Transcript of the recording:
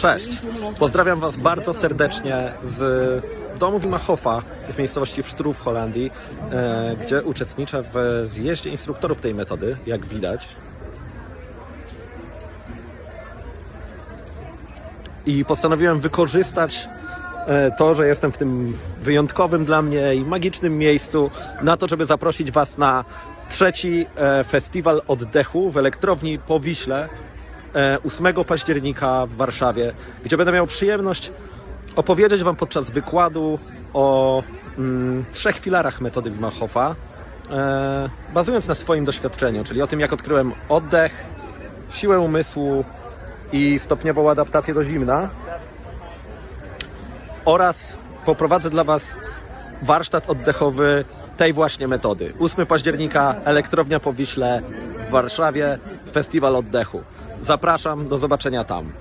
Cześć! Pozdrawiam Was bardzo serdecznie z domu Wimachofa w miejscowości Psztrów w Holandii, e, gdzie uczestniczę w zjeździe instruktorów tej metody, jak widać. I postanowiłem wykorzystać e, to, że jestem w tym wyjątkowym dla mnie i magicznym miejscu, na to, żeby zaprosić Was na trzeci e, festiwal oddechu w elektrowni po Wiśle e, 8 października w Warszawie, gdzie będę miał przyjemność opowiedzieć Wam podczas wykładu o mm, trzech filarach metody Wim Hofa, e, bazując na swoim doświadczeniu, czyli o tym, jak odkryłem oddech, siłę umysłu i stopniową adaptację do zimna oraz poprowadzę dla Was warsztat oddechowy tej właśnie metody. 8 października, elektrownia po Wiśle w Warszawie, festiwal oddechu. Zapraszam, do zobaczenia tam.